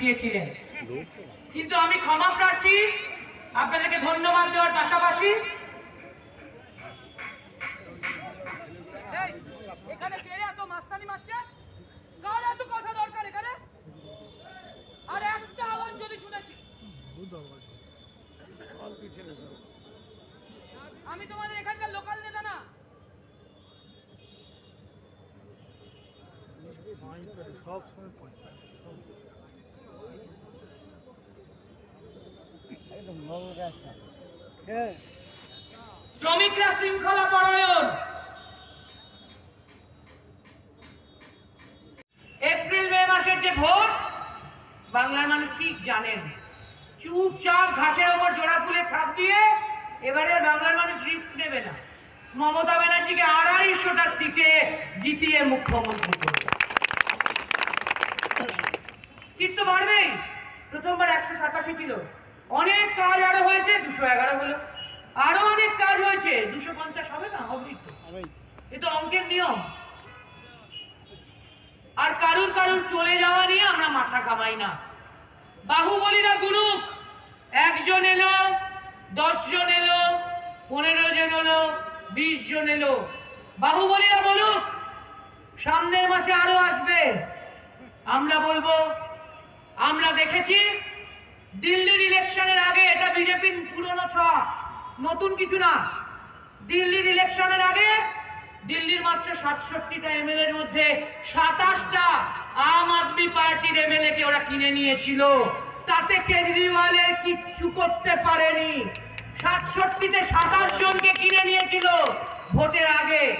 প্রার্থীকে কিন্তু আমি ক্ষমা প্রার্থী আপনাদেরকে ধন্যবাদ দেওয়ার পাশাপাশি। এখানে কে এত মাস্তানি মারছে? কার এত কথা দরকার এখানে? আর একটা আওয়াজ যদি শুনেছি। আমি তোমাদের এখানকার লোকাল নেতা না। সব সময় পঁয়তাল্লিশ। শ্রমিকরা শৃঙ্খলা পরায়ণ। এপ্রিল, মে মাসের যে ভোট, বাংলার মানুষ ঠিক জানেন। চুপচাপ ঘাসের ওপর জোড়া ফুলে ছাপ দিয়ে এবারে বাংলার মানুষ রিস্ক নেবে না। মমতা ব্যানার্জিকে আড়াইশোটা সিটে জিতিয়ে মুখ্যমন্ত্রী করবে। সিট তো বাড়বেই। প্রথমবার একশো সাতাশি ছিল। অনেক কাজ আরও হয়েছে, দুশো এগারো হলো। আরও অনেক কাজ হয়েছে, দুশো পঞ্চাশ হবে না? হবেই তো। এ তো অঙ্কের নিয়ম। আর কারুর কারুর চলে যাওয়া নিয়ে আমরা মাথা কামাই না। বাহুবলীরা গুরুক একজন এলো, দশ জন এলো, পনেরো জন এলো, বিশ জন এলো। বাহুবলীরা বলুক। সামনের মাসে আরও আসবে। আমরা বলব, আমরা দেখেছি দিল্লির ইলেকশনের আগে এটা বিজেপির পুরনো ছক, নতুন কিছু না। দিল্লির ইলেকশনের আগে দিল্লির মাত্র সাতষট্টিটা এমএলএ এর মধ্যে সাতাশটা আম আদমি পার্টির এমএলএ কে ওরা কিনে নিয়েছিল। তাতে কেজরিওয়ালের কিচ্ছু করতে পারেনি। সাতষট্টিতে সাতাশ জনকে কিনে নিয়েছিল ভোটের আগে।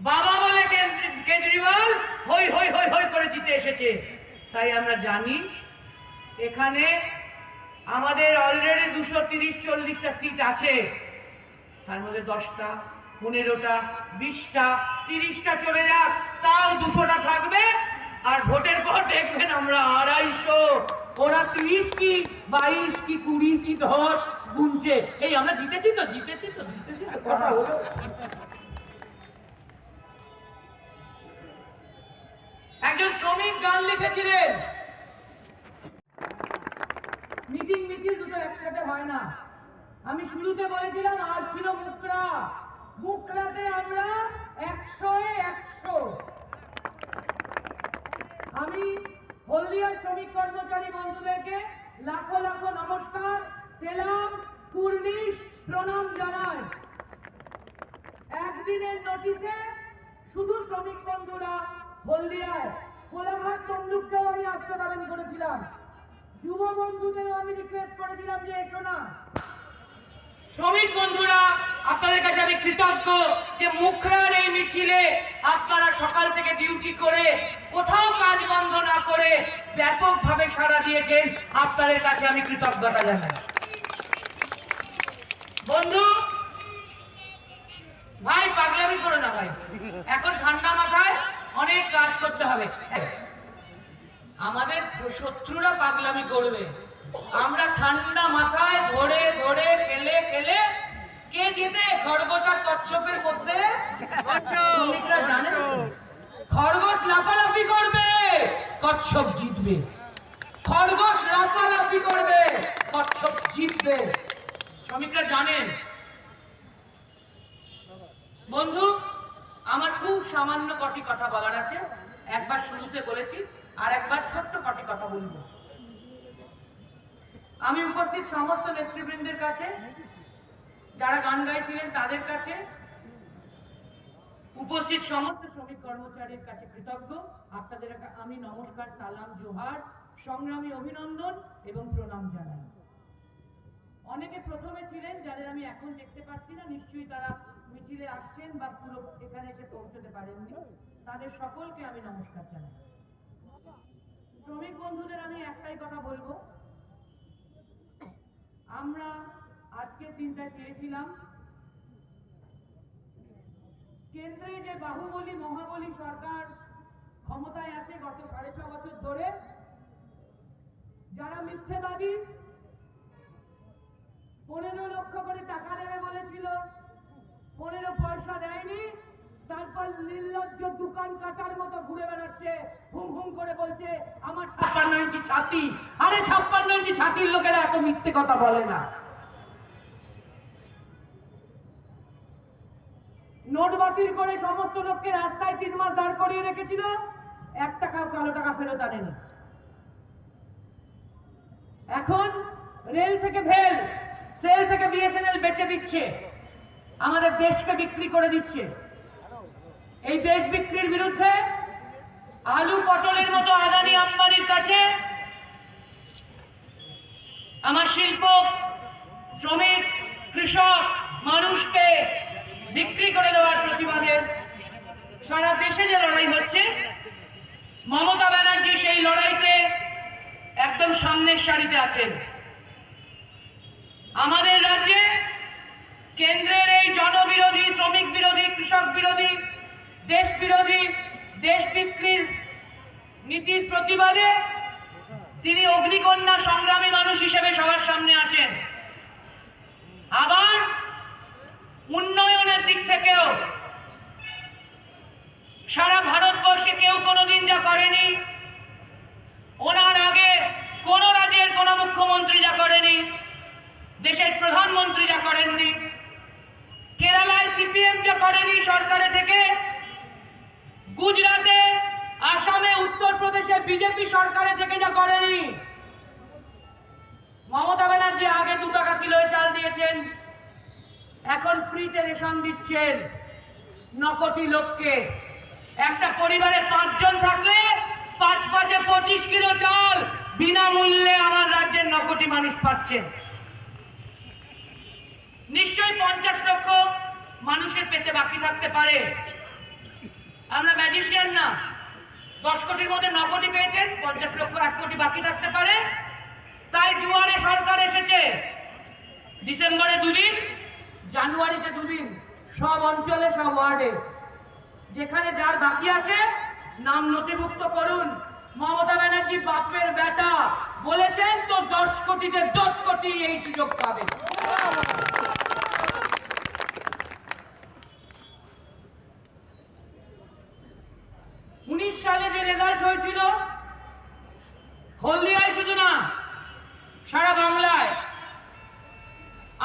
বাবা বলে কেজরি- কেজরিওয়াল, হই হই হই হই করে জিতে এসেছে। তাই আমরা জানি এখানে আমাদের অলরেডি দুশো তিরিশ, চল্লিশটা সিট আছে। তার মধ্যে দশটা, পনেরোটা, বিশটা, তিরিশটা চলে যাক। তাও দুশোটা থাকবে। আর ভোটের পর দেখবেন আমরা আড়াইশো। ওরা তিরিশ কি, বাইশ কি, কুড়ি কি, দশ গুনছে। এই আমরা জিতেছি তো জিতেছি তো জিতেছি তো, কথা একজন শ্রমিক গান লিখেছিলেন। মিটিং মিছিল দুটো একসাথে হয় না। আমি শুরুতে বলেছিলাম, আজ ছিল মুকরা মুকরাতে আমরা একশো একশো। আমি হলদিয়ার শ্রমিক কর্মচারী বন্ধুদেরকে লাখো লাখো নমস্কার, সেলাম, কুর্নিশ, প্রণাম জানাই। একদিনের নোটিশে শুধু শ্রমিক বন্ধুরা হলদিয়ায়, কোলাঘাট তমলুককেও আমি আসতে বারণ করেছিলাম। যুব বন্ধুদেরও আমি রিকোয়েস্ট করেছিলাম যে এসো না। শ্রমিক বন্ধুরা, আপনাদের কাছে আমি কৃতজ্ঞ যে মুখরার এই মিছিলে আপনারা সকাল থেকে ডিউটি করে কোথাও কাজ বন্ধ না করে ব্যাপকভাবে সাড়া দিয়েছেন, আপনাদের কাছে আমি কৃতজ্ঞতা জানাই। বন্ধু, ভাই, পাগলামি করো না ভাই। এখন ঠান্ডা মাথায় অনেক কাজ করতে হবে। শত্রুরা পাগলামি করবে। আমরা ঠান্ডা মাথায় ধরে ধরে খেলে খেলে কে জিতে? খরগোশ আর কচ্ছপের মধ্যে? খরগোশ লাফালাফি করবে, কচ্ছপ জিতবে। খরগোশ লাফালাফি করবে, কচ্ছপ জিতবে। শ্রমিকরা জানেন বন্ধু, আমার খুব সামান্য কটি কথা বলার আছে। একবার শুরুতে বলেছি আর একবার ছোট্ট কটি কথা বলব। আমি উপস্থিত সমস্ত নেতৃবৃন্দের কাছে, যারা গান গাইছিলেন তাদের কাছে, উপস্থিত সমস্ত শ্রমিক কর্মচারীর কাছে কৃতজ্ঞ। আপনাদের আমি নমস্কার, সালাম, জোহার, সংগ্রামী অভিনন্দন এবং প্রণাম জানাই। অনেকে প্রথমে ছিলেন যাদের আমি এখন দেখতে পাচ্ছি না, নিশ্চয়ই তারা মিছিলে আসছেন বা পুরো এখানে এসে পৌঁছতে পারেননি। তাদের সকলকে আমি নমস্কার জানাই। শ্রমিক বন্ধুদের আমি একটাই কথা বলব। আমরা আজকের দিনটা চেয়েছিলাম। কেন্দ্রে যে বাহুবলী, মহাবলী সরকার ক্ষমতায় আছে গত সাড়ে ছ বছর ধরে, যারা মিথ্যেবাদী, পনেরো লক্ষ করে টাকা দেবে বলেছিল, পনেরো পয়সা দেয়নি তারপর নির্লজ্জ দোকান কাটার মতো ঘুরে বেড়াচ্ছে, হুম হুম করে বলছে, আমার ছাপ্পান্ন ইঞ্চি ছাতি। আরে ছাপ্পান্ন ইঞ্চি ছাতির লোকেরা এত মিথ্যে কথা বলে না। নোট বাতিল করে সমস্ত লোককে রাস্তায় তিন মাস দাঁড় করিয়ে রেখেছিল, এক টাকাও কালো টাকা ফেরত আনেনি। এখন রেল থেকে ভেল, সেল থেকে বিএসএনএল বেচে দিচ্ছে, আমাদের দেশকে বিক্রি করে দিচ্ছে। এই দেশ বিক্রির বিরুদ্ধে আলু পটলের মতো আদানি আম্বানির কাছে আমার শিল্প শ্রমিক, কৃষক মানুষকে বিক্রি করে দেওয়ার প্রতিবাদে সারা দেশে যে লড়াই হচ্ছে, মমতা ব্যানার্জি সেই লড়াইতে একদম সামনের সারিতে আছেন। আমাদের রাজ্যে কেন্দ্রের এই জনবিরোধী, শ্রমিক বিরোধী, কৃষক বিরোধী দেশ বিরোধী দেশ বিক্রির নীতির প্রতিবাদে তিনি অগ্নিকন্যা সংগ্রামী মানুষ হিসেবে সবার সামনে আছেন। আবার উন্নয়নের দিক থেকেও সারা ভারতবর্ষে কেউ কোনোদিন যা করেনি, ওনার আগে কোন রাজ্যের কোন মুখ্যমন্ত্রী যা করেনি, দেশের প্রধানমন্ত্রী যা করেননি, কেরালায় সিপিএম যা করেনি সরকারে থেকে গুজরাটে, আসামে, উত্তরপ্রদেশে বিজেপি সরকারে থেকে যা করেনি। মমতা ব্যানার্জি আগে দু টাকা কিলোয় চাল দিয়েছেন, এখন ফ্রিতে রেশন দিচ্ছেন ন কোটি লোককে। একটা পরিবারে পাঁচজন থাকলে পাঁচ পাঁচে পঁচিশ কিলো চাল বিনামূল্যে আমার রাজ্যের ন কোটি মানুষ পাচ্ছেন নিশ্চয়ই পঞ্চাশ লক্ষ মানুষের পেতে বাকি থাকতে পারে। আমরা ম্যাজিশিয়ান না। দশ কোটির মধ্যে ন কোটি পেয়েছেন, পঞ্চাশ লক্ষ এক কোটি বাকি থাকতে পারে। তাই দুয়ারে সরকার এসেছে। ডিসেম্বরে দুদিন, জানুয়ারিতে দুদিন, সব অঞ্চলে, সব ওয়ার্ডে। যেখানে যার বাকি আছে, নাম নথিভুক্ত করুন। মমতা ব্যানার্জি বাপের বেটা বলেছেন তো দশ কোটিতে দশ কোটি এই সুযোগ পাবে উনিশ সালে যে রেজাল্ট হয়েছিল হলদিয়ায় শুধু না সারা বাংলায়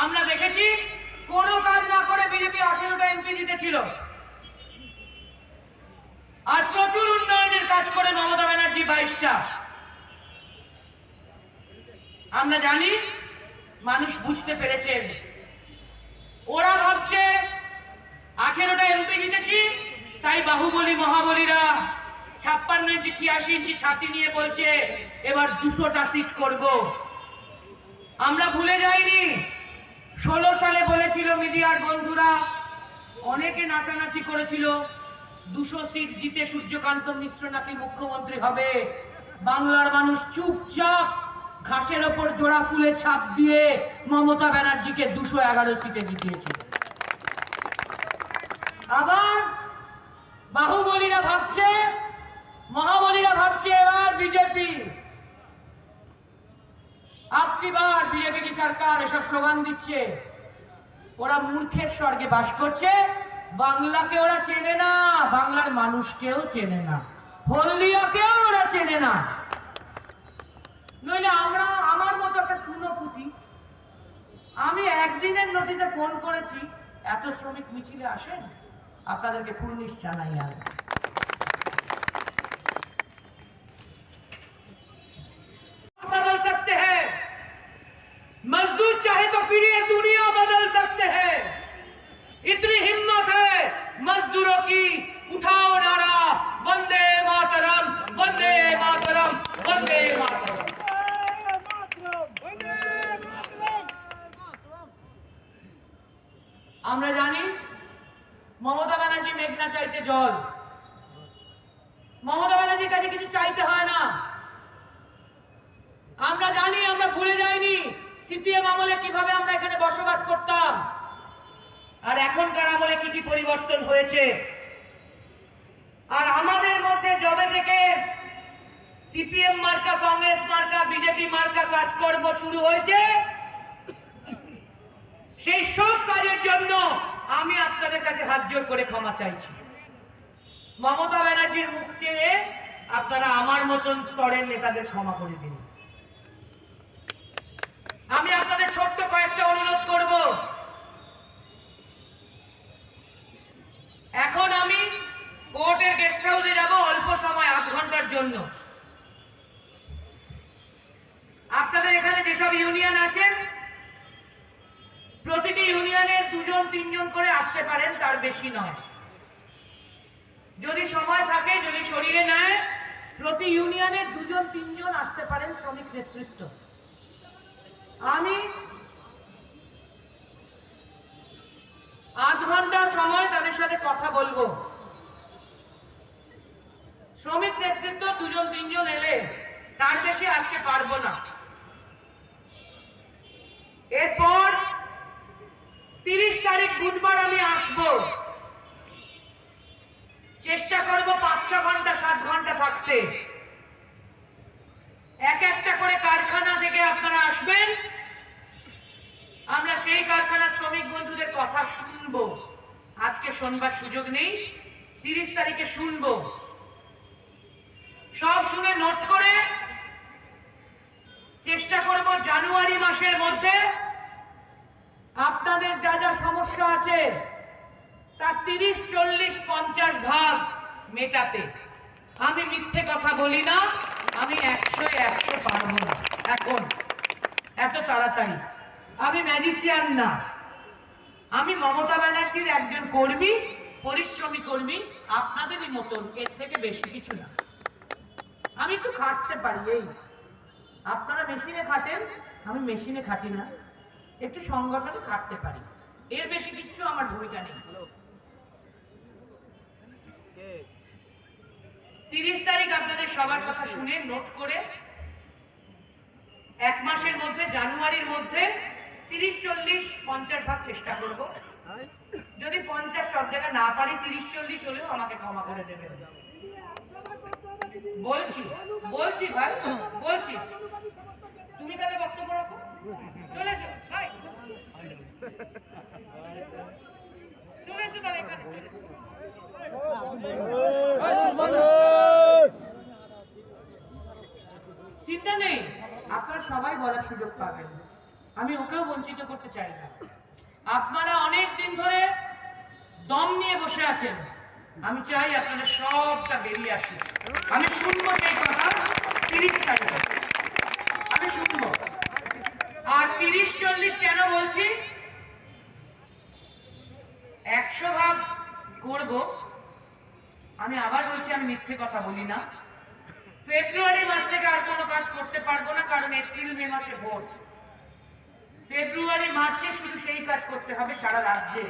আমরা দেখেছি কোনো কাজ না করে বিজেপি আঠেরোটা এমপি জিতেছিল আর প্রচুর উন্নয়নের কাজ করে মমতা ব্যানার্জি বাইশটা আমরা জানি মানুষ বুঝতে পেরেছেন ওরা ভাবছে আঠেরোটা এমপি জিতেছি তাই বাহুবলী মহাবলীরা ছাপ্পান্ন ইঞ্চি ছিয়াশি ইঞ্চি ছাতি নিয়ে বলছে, এবার দুশোটা সিট করব। আমরা ভুলে যাইনি। ষোলো সালে বলেছিল মিডিয়ার বন্ধুরা, অনেকে নাচানাচি করেছিল, দুশো সিট জিতে সূর্যকান্ত মিশ্র নাকি মুখ্যমন্ত্রী হবে? বাংলার মানুষ চুপচাপ ঘাসের ওপর জোড়া ফুলে ছাপ দিয়ে মমতা ব্যানার্জিকে দুশো এগারো সিটে আবার বাহুবলীরা ভাবছে মহাবলীরা ভাবছে এবার বিজেপি। আপনি বার বিজেপি কি সরকার এসব স্লোগান দিচ্ছে? ওরা মূর্খের স্বর্গে বাস করছে, বাংলাকে ওরা চেনে না, বাংলার মানুষকেও চেনে না, হলদিয়াকেও ওরা চেনে না। নইলে আমরা, আমার মতো একটা চুনোপুটি আমি একদিনের নোটিশে ফোন করেছি, এত শ্রমিক মিছিলে আসেন, আপনাদেরকে কুর্নিশ জানাই আর ইউনিয়ন আছেন প্রতিটি ইউনিয়নের দুজন, তিনজন করে আসতে পারেন, তার বেশি নয়। যদি সময় থাকে, যদি শরীরে নেয়, প্রতি ইউনিয়নের দুজন, তিনজন আসতে পারেন শ্রমিক নেতৃত্ব। আমি আধ ঘণ্টার সময় তাদের সাথে কথা বলব। শ্রমিক নেতৃত্ব দুজন, তিনজন এলে তার বেশি আজকে পারব না। এরপর তিরিশ তারিখ বুধবার আমি আসব। চেষ্টা করব পাঁচ ছ ঘণ্টা, সাত ঘণ্টা থাকতে। এক একটা করে কারখানা থেকে আপনারা আসবেন। আমরা সেই কারখানার শ্রমিক বন্ধুদের কথা শুনব। আজকে শোনবার সুযোগ নেই। তিরিশ তারিখে শুনব। সব শুনে নোট করে চেষ্টা করব জানুয়ারি মাসের মধ্যে আপনাদের যা যা সমস্যা আছে, তার তিরিশ, চল্লিশ, পঞ্চাশ ভাগ মেটাতে। আমি মিথ্যে কথা বলি না, আমি একশো একশো পারব না। এখন, এত তাড়াতাড়ি। আমি ম্যাজিশিয়ান না। আমি মমতা ব্যানার্জির একজন কর্মী, পরিশ্রমী কর্মী, আপনাদেরই মতন, এর থেকে বেশি কিছু না। আমি একটু খাটতে পারি, এই। আপনারা মেশিনে খাটেন, আমি মেশিনে খাটি না, একটু সংগঠনে খাটতে পারি। এর বেশি কিচ্ছু আমার ভূমিকা নেই। তিরিশ তারিখ আপনাদের সবার কথা শুনে নোট করে, এক মাসের মধ্যে, জানুয়ারির মধ্যে তিরিশ, চল্লিশ, পঞ্চাশ ভাগ চেষ্টা করব। যদি পঞ্চাশ সব জায়গায় না পারি, তিরিশ, চল্লিশ হলেও আমাকে ক্ষমা করে দেবে বলছি বলছি ভাই, বলছি। তুমি তাহলে বক্তব্য রাখো। চলে এসো, ভাই। চলে এসো তাহলে এখানে। চিন্তা নেই, আপনারা সবাই বলার সুযোগ পাবেন। আমি ওকেও বঞ্চিত করতে চাই না। আপনারা অনেক দিন ধরে দম নিয়ে বসে আছেন। আমি চাই আপনাদের সবটা বেরিয়ে আসে আমি শুনব সেই কথা তিরিশ তারিখে। আমি শুনব। আর তিরিশ চল্লিশ কেন বলছি? একশো ভাগ করব। আমি আবার বলছি, আমি মিথ্যে কথা বলি না। ফেব্রুয়ারি মাস থেকে আর কোনো কাজ করতে পারব না, কারণ এপ্রিল, মে মাসে ভোট। ফেব্রুয়ারি, মার্চে শুধু সেই কাজ করতে হবে সারা রাজ্যে।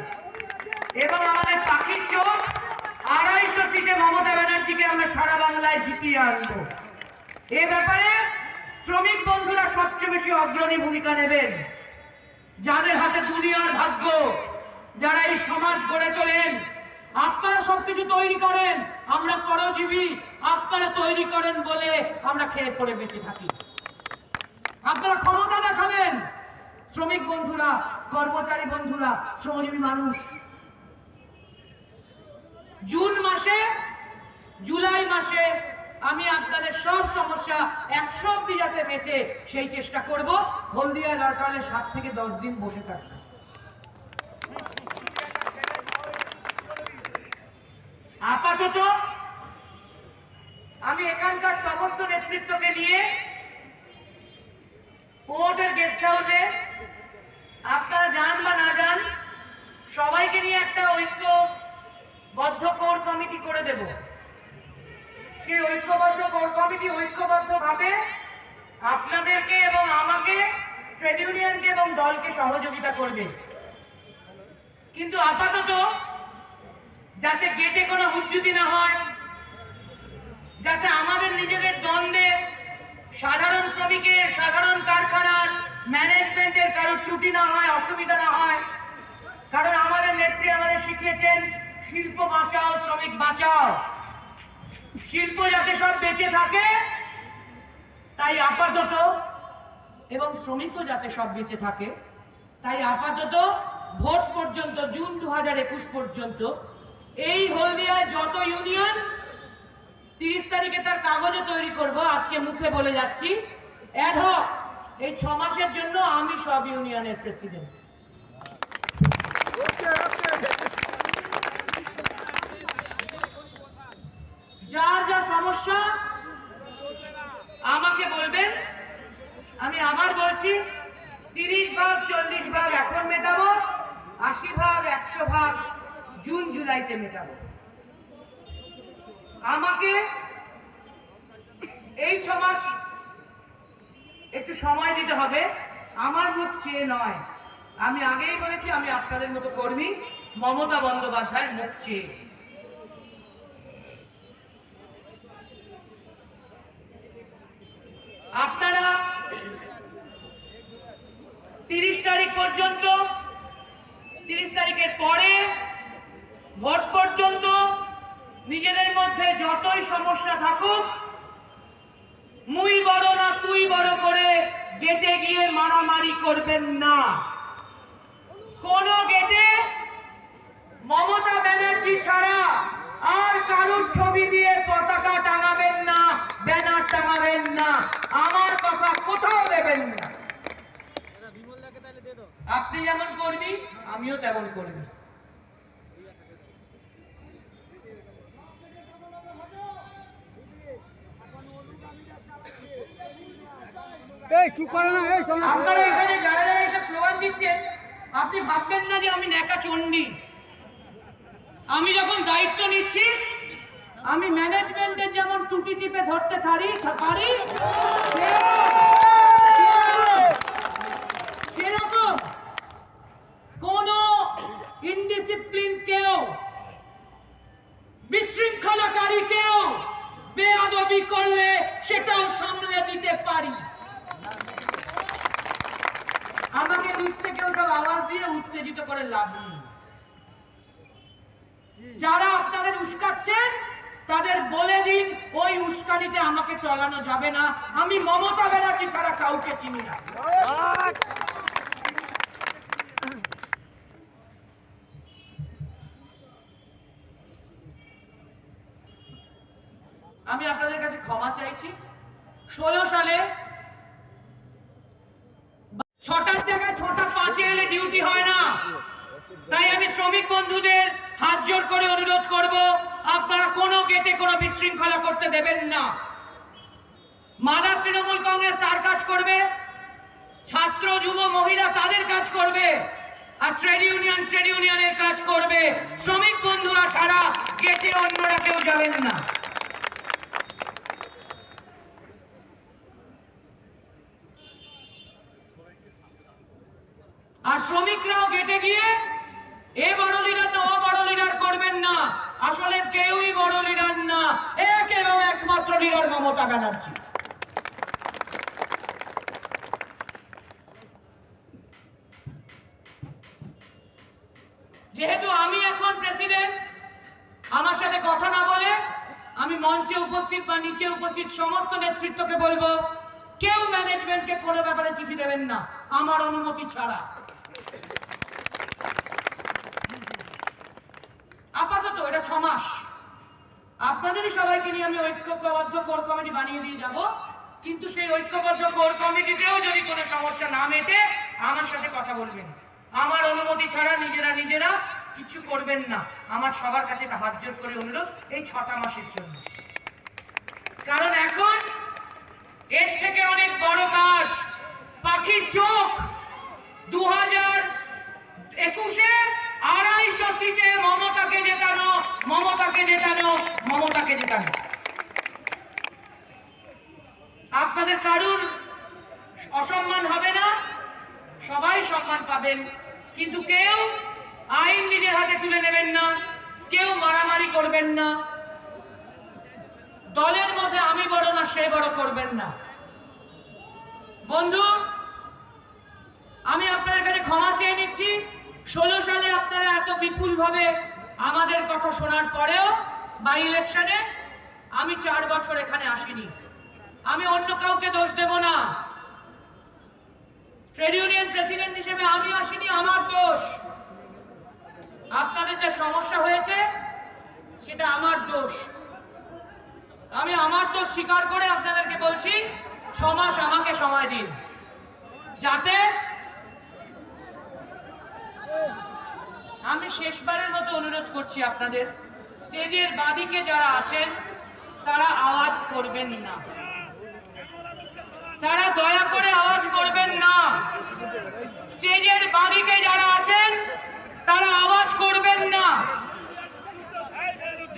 এবং আমাদের পাখির চোখ আড়াইশো সিটে মমতা ব্যানার্জিকে আমরা সারা বাংলায় জিতিয়ে আনব। এ ব্যাপারে শ্রমিক বন্ধুরা সবচেয়ে বেশি অগ্রণী ভূমিকা নেবেন। যাদের হাতে দুনিয়ার ভাগ্য, যারা এই সমাজ গড়ে তোলেন, আপনারা সবকিছু তৈরি করেন, আমরা পরজীবী, আপনারা তৈরি করেন বলে আমরা খেয়ে পড়ে বেঁচে থাকি। আপনারা ক্ষমতা দেখাবেন। শ্রমিক বন্ধুরা, কর্মচারী বন্ধুরা, শ্রমজীবী মানুষ। জুন মাসে, জুলাই মাসে আমি আপনাদের সব সমস্যা একশো অব্দি যাতে মেটে সেই চেষ্টা করব। হলদিয়া দরকার হলে সাত থেকে দশ দিন বসে থাকব। আপাতত আমি এখানকার সমস্ত নেতৃত্বকে নিয়ে পোর্টের গেস্ট হাউসে, আপনারা যান বা না যান, সবাইকে নিয়ে একটা ঐক্যবদ্ধ কোর কমিটি করে দেব। সেই ঐক্যবদ্ধ কোর কমিটি ঐক্যবদ্ধভাবে আপনাদেরকে এবং আমাকে, ট্রেড ইউনিয়নকে এবং দলকে সহযোগিতা করবে। কিন্তু আপাতত যাতে গেটে কোনো হুজ্জুতি না হয়, যাতে আমাদের নিজেদের দ্বন্দ্বে সাধারণ শ্রমিকের, সাধারণ কারখানার ম্যানেজমেন্টের কারও ত্রুটি না হয়, অসুবিধা না হয়, কারণ আমাদের নেত্রী আমাদের শিখিয়েছেন শিল্প বাঁচাও, শ্রমিক বাঁচাও। শিল্প যাতে সব বেঁচে থাকে, তাই আপাতত, এবং শ্রমিকও যাতে সব বেঁচে থাকে, তাই আপাতত ভোট পর্যন্ত, জুন দু হাজার একুশ পর্যন্ত, এই হলদিয়ায় যত ইউনিয়ন, তিরিশ তারিখে তার কাগজে তৈরি করব, আজকে মুখে বলে যাচ্ছি। অ্যাডহক এই ছ মাসের জন্য আমি সব ইউনিয়নের প্রেসিডেন্ট যার যা সমস্যা, আমাকে বলবেন। আমি আবার বলছি, তিরিশ ভাগ, চল্লিশ ভাগ এখন মেটাবো, আশি ভাগ, একশো ভাগ জুন, জুলাইতে মেটাবো। আমাকে এই ছ মাস একটু সময় দিতে হবে। আমার মুখ চেয়ে নয়। আমি আগেই বলেছি, আমি আপনাদের মতো কর্মী। মমতা বন্দ্যোপাধ্যায়ের মুখ চেয়ে আপনারা তিরিশ তারিখ পর্যন্ত, তিরিশ তারিখের পরে, ভোট পর্যন্ত, নিজেদের মধ্যে যতই সমস্যা থাকুক, মুই বড় না তুই বড় করে গেটে গিয়ে মারামারি করবেন না। কোন গেটে মমতা ব্যানার্জি ছাড়া আর কারুর ছবি দিয়ে পতাকা টাঙাবেন না, ব্যানার টাঙাবেন না, আমার কথা কোথাও দেবেন না। আপনি যেমন করবি আমিও তেমন করবি। এই চুপ করে না এই আপনারা এখানে যারা যারা এসে স্লোগান দিচ্ছেন আপনি ভাববেন না যে আমি নেকা চণ্ডী। আমি যখন দায়িত্ব নিচ্ছি আমি ম্যানেজমেন্টের যেমন টুটি টিপে ধরতে থারি পারি সেরকম- সেরকম কোন ইনডিসিপ্লিন কেউ বিশৃঙ্খলাকারী কেউ বেয়াদবি করলে সেটাও সামলে দিতে পারি। আমাকে নিচ থেকেও সব আওয়াজ দিয়ে উত্তেজিত করে লাভ নেই। যারা আপনাদের উস্কাচ্ছেন, তাদের বলে দিন, ওই উস্কানিতে আমাকে টলানো যাবে না। আমি মমতা ব্যানার্জি ছাড়া কাউকে চিনি না। আমি আপনাদের কাছে ক্ষমা চাইছি। ষোলো সালে ছটার জায়গায় ছটা পাঁচে এলে ডিউটি হয় না। তাই আমি শ্রমিক বন্ধুদের হাত জোর করে অনুরোধ করব, আপনারা কোনো গেটে কোনো বিশৃঙ্খলা করতে দেবেন না। মাদার তৃণমূল কংগ্রেস তার কাজ করবে, ছাত্র, যুব, মহিলা তাদের কাজ করবে, আর ট্রেড ইউনিয়ন ট্রেড ইউনিয়নের কাজ করবে। শ্রমিক বন্ধুরা ছাড়া গেটে অন্যরা কেউ যাবেন না। আর শ্রমিকরাও গেটে গিয়ে, এ বড় লিডার না ও বড় লিডার করবেন না। আসলে কেউই বড় লিডার না। এক এবং একমাত্র লিডার মমতা ব্যানার্জি। যেহেতু আমি এখন প্রেসিডেন্ট আমার সাথে কথা না বলে আমি মঞ্চে উপস্থিত বা নিচে উপস্থিত সমস্ত নেতৃত্বকে বলব, কেউ ম্যানেজমেন্টকে কোনো ব্যাপারে চিঠি দেবেন না। আমার অনুমতি ছাড়া আপাতত এটা ছ মাস আপনাদেরই সবাইকে নিয়ে আমি ঐক্যবদ্ধ কোর কমিটি বানিয়ে দিয়ে যাব। কিন্তু সেই ঐক্যবদ্ধ কোর কমিটিতেও যদি কোনো সমস্যা না মেটে, আমার সাথে কথা বলবেন। আমার অনুমতি ছাড়া নিজেরা নিজেরা কিছু করবেন না। আমার সবার কাছে একটা হাত জোর করে অনুরোধ এই ছটা মাসের জন্য। কারণ এখন এর থেকে অনেক বড় কাজ, পাখির চোখ। দু হাজার একুশে আড়াইশো সিটে মমতাকে জেতানো মমতাকে জেতানো মমতাকে জেতানো। আপনাদের কারুর অসম্মান হবে না? সবাই সম্মান পাবেন। কিন্তু কেউ আইন নিজের হাতে তুলে নেবেন না, কেউ মারামারি করবেন না। দলের মধ্যে আমি বড় না, সে বড় করবেন না। বন্ধু, আমি আপনাদের কাছে ক্ষমা চেয়ে নিচ্ছি। ষোলো সালে আপনারা এত বিপুলভাবে আমাদের কথা শোনার পরেও বাই ইলেকশনে আমি চার বছর এখানে আসিনি। আমি অন্য কাউকে দোষ দেব না। ট্রেড ইউনিয়ন প্রেসিডেন্ট হিসেবে আমি আসিনি, আমার দোষ। আপনাদের যে সমস্যা হয়েছে, সেটা আমার দোষ। আমি আমার দোষ স্বীকার করে আপনাদেরকে বলছি, ছ মাস আমাকে সময় দিন। যাতে আমি শেষবারের মতো অনুরোধ করছি আপনাদের, স্টেজের বাদিকে যারা আছেন, তারা আওয়াজ করবেন না। তারা দয়া করে আওয়াজ করবেন না। স্টেজের বাদিকে যারা আছেন, তারা আওয়াজ করবেন না।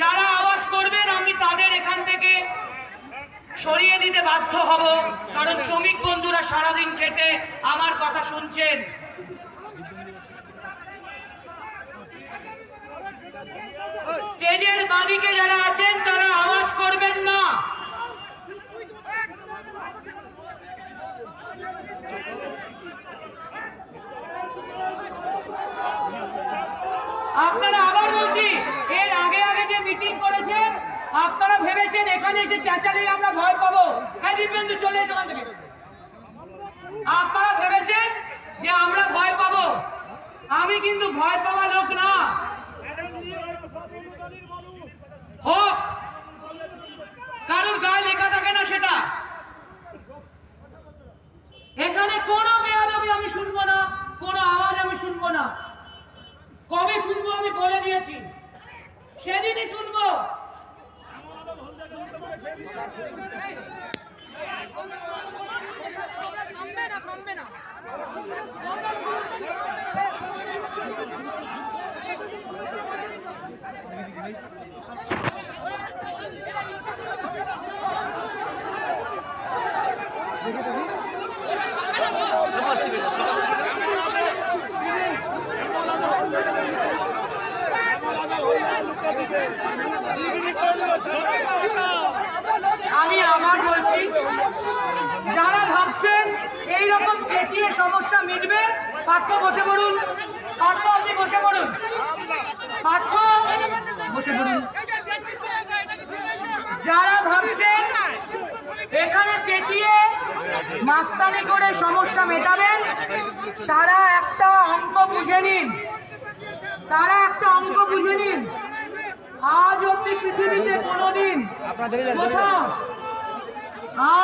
যারা আওয়াজ করবেন, আমি তাদের এখান থেকে সরিয়ে দিতে বাধ্য হব, কারণ শ্রমিক বন্ধুরা সারাদিন খেটে আমার কথা শুনছেন। স্টেজের বাদিকে যারা আছেন, তারা আওয়াজ করবেন না। আপনারা আবার বলছি, এর আগে আগে যে মিটিং করেছেন আপনারা ভেবেছেন এখানে এসে চেঁচালেই আমরা ভয় পাবো? হ্যাঁ দিব্যেন্দু চলে এসো থেকে। আপনারা ভেবেছেন যে আমরা ভয় পাবো? আমি কিন্তু ভয় পাওয়া লোক না। হোক, কারোর গায়ে লেখা থাকে না সেটা। এখানে কোনো বেয়াদবি আমি শুনব না, কোনো আওয়াজ আমি শুনব না। কবে শুনব আমি বলে দিয়েছি? সেদিনই শুনব। থামবে আমি আবার বলছি, যারা ভাবছেন এই রকম চেঁচিয়ে সমস্যা মিটবে, পার্থ বসে পড়ুন। পার্থ, আপনি বসে পড়ুন। পার্থ, বসে পড়ুন। যারা ভাবছেন এখানে চেঁচিয়ে মাস্তানি করে সমস্যা মেটাবেন তারা একটা অঙ্ক বুঝে নিন। তারা একটা অঙ্ক বুঝে নিন। আজ অব্দি পৃথিবীতে কোনোদিন কোথাও?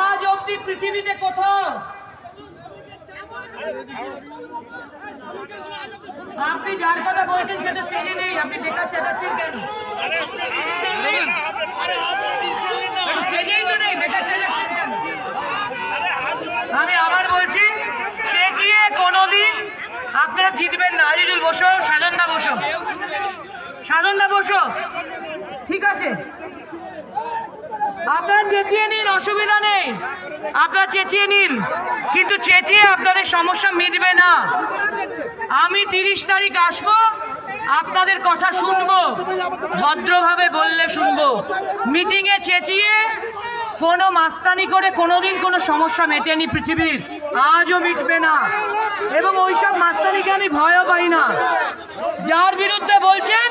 আজ অব্দি পৃথিবীতে কোথাও? আপনি যার কথা বলছেন সেটা স্টেজে নেই, আপনি বেকার চেঁচাচ্ছেন কেন? আমি আবার বলছি, চেঁচিয়ে কোনোদিন আপনারা জিতবেন না। আজিজুল বসো বসো সাধনদা বসো। ঠিক আছে? আপনারা চেঁচিয়ে নিন, অসুবিধা নেই। আপনারা চেঁচিয়ে নিন। কিন্তু চেঁচিয়ে আপনাদের সমস্যা মিটবে না। আমি তিরিশ তারিখ আসব, আপনাদের কথা শুনব, ভদ্রভাবে বললে শুনব। মিটিংয়ে চেঁচিয়ে কোনো মাস্তানি করে কোনোদিন কোনো সমস্যা মেটেনি পৃথিবীর। আজও মিটবে না। এবং ওইসব মাস্তানিকে আমি ভয়ও পাই না। যার বিরুদ্ধে বলছেন,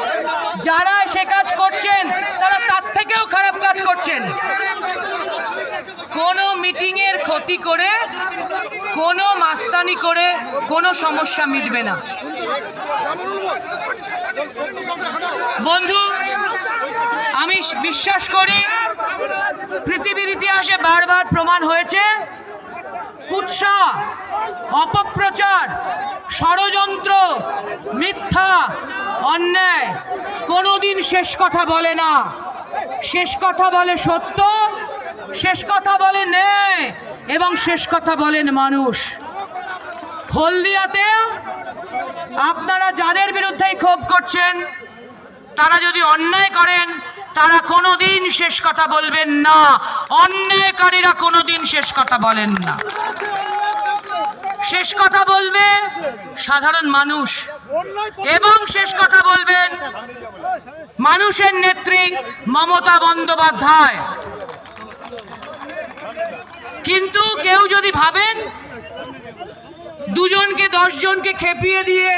যারা সে কাজ করছেন, তারা তার থেকেও খারাপ কাজ করছেন। কোনো মিটিংয়ের ক্ষতি করে, কোনো মাস্তানি করে, কোনো সমস্যা মিটবে না। বন্ধু, আমি বিশ্বাস করি, পৃথিবীর ইতিহাসে বারবার প্রমাণ হয়েছে, কুৎসা অপপ্রচার, ষড়যন্ত্র, মিথ্যা, অন্যায় কোনোদিন শেষ কথা বলে না। শেষ কথা বলে সত্য, শেষ কথা বলে ন্যায় এবং শেষ কথা বলেন মানুষ। হলদিয়াতে আপনারা যাদের বিরুদ্ধেই ক্ষোভ করছেন, তারা যদি অন্যায় করেন, তারা কোনোদিন শেষ কথা বলবেন না। অন্যায়কারীরা কোনোদিন শেষ কথা বলেন না। শেষ কথা বলবে সাধারণ মানুষ। এবং শেষ কথা বলবেন মানুষের নেত্রী মমতা বন্দ্যোপাধ্যায়। কিন্তু কেউ যদি ভাবেন দুজনকে, দশজনকে খেপিয়ে দিয়ে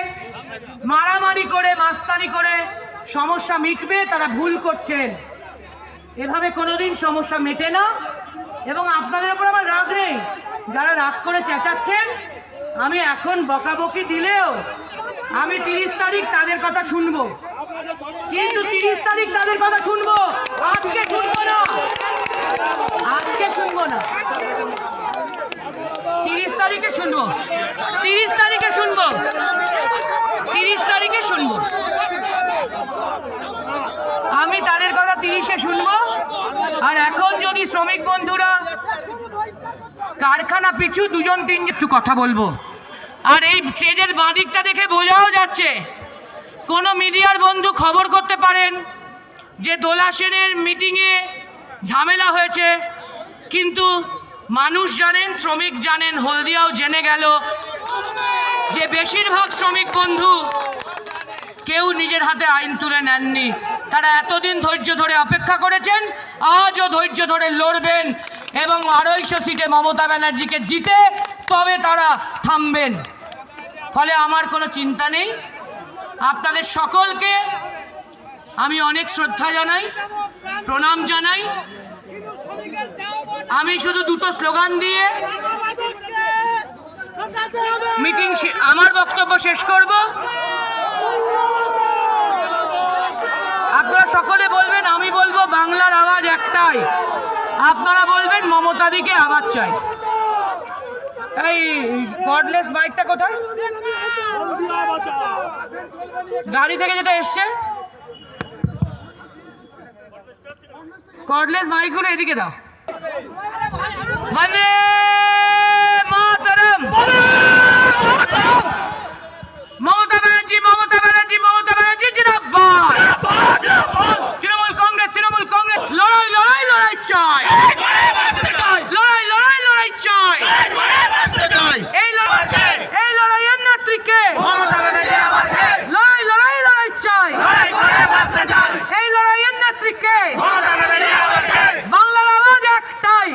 মারামারি করে, মাস্তানি করে সমস্যা মিটবে, তারা ভুল করছেন। এভাবে কোনোদিন সমস্যা মেটে না। এবং আপনাদের উপর আমার রাগ নেই। যারা রাগ করে চেঁচাচ্ছেন, আমি এখন বকাবকি দিলেও আমি তিরিশ তারিখ তাদের কথা শুনব। কিন্তু তিরিশ তারিখ তাদের কথা শুনব, আজকে শুনব না। আজকে শুনব না। তিরিশ তারিখে শুনব। তিরিশ তারিখে শুনব। তিরিশ তারিখে শুনব। আমি তাদের কথা তিরিশে শুনব। আর এখন যদি শ্রমিক বন্ধুরা কারখানা পিছু দুজন তিন একটু কথা বলব। আর এই স্টেজের বাঁদিকটা দেখে বোঝাও যাচ্ছে, কোনো মিডিয়ার বন্ধু খবর করতে পারেন যে দোলা সেনের মিটিংয়ে ঝামেলা হয়েছে, কিন্তু মানুষ জানেন, শ্রমিক জানেন, হলদিয়াও জেনে গেল যে বেশিরভাগ শ্রমিক বন্ধু কেউ নিজের হাতে আইন তুলে নেননি। তারা এতদিন ধৈর্য ধরে অপেক্ষা করেছেন, আজও ধৈর্য ধরে লড়বেন। এবং আড়াইশো সিটে মমতা ব্যানার্জিকে জিতে তবে তারা থামবেন। ফলে আমার কোনো চিন্তা নেই। আপনাদের সকলকে আমি অনেক শ্রদ্ধা জানাই, প্রণাম জানাই। আমি শুধু দুটো স্লোগান দিয়ে মিটিং আমার বক্তব্য শেষ করব। আপনারা সকলে বলবেন, আমি বলব বাংলার আওয়াজ একটাই। আপনারা বলবেন মমতা দিকে আবার চাই। এই গডলেস বাইকটা কোথায়? গাড়ি থেকে যেটা এসছে। কর্ডলেস মাইকগুলো এদিকে দাও। মানে মাতারাম। মমতা ব্যানার্জি মমতা ব্যানার্জি মমতা ব্যানার্জি জিরাব্বাস লড়াই লড়াই লড়াই চাই। লড়াই লড়াই লড়াই চাই। এই লড়াই এই লড়াই এর নেত্রীকে। লড়াই লড়াই লড়াই চাই। এই লড়াই এর নেত্রীকে। বাংলার আওয়াজ একটাই।